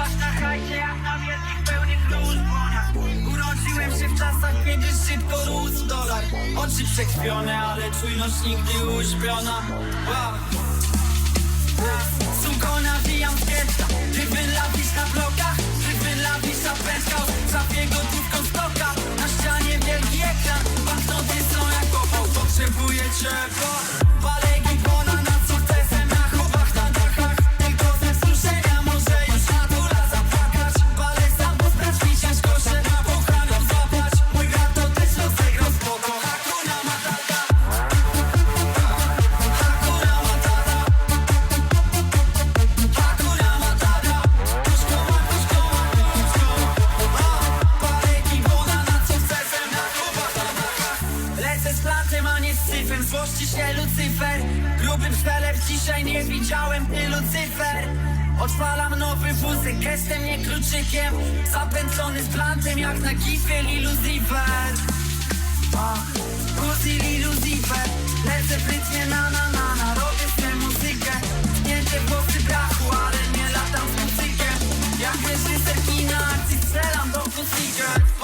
klubach na hajdzie jak na wielkich pełnych różboniach Urodziłem się w czasach, kiedy szybko rósł dolar. Oczy przekrwione, ale czujność nigdy uśpiona. Wow. Suko nawijam getta Rybyn lawisz na blokach Rybyn lawisz na pęskał Trafię gotówką stoka. Na ścianie wielki ekran Banknoty są jak popał Potrzebuję ciepła Translantem, a nie z cyfrem. Złości się Lucyfer. Grubym sztelem dzisiaj nie widziałem tylu cyfer. Odpalam nowy wózek, gestem nie kluczykiem. Zapętlony z plantem jak na gifie Liluzifer Uzi Liluzifer Lecę w rytmie na na na na Robię tę muzykę. Tnięcie włosy brachu, ale nie latam z muzykiem. Jak reżyser kina akcji strzelam do muzykę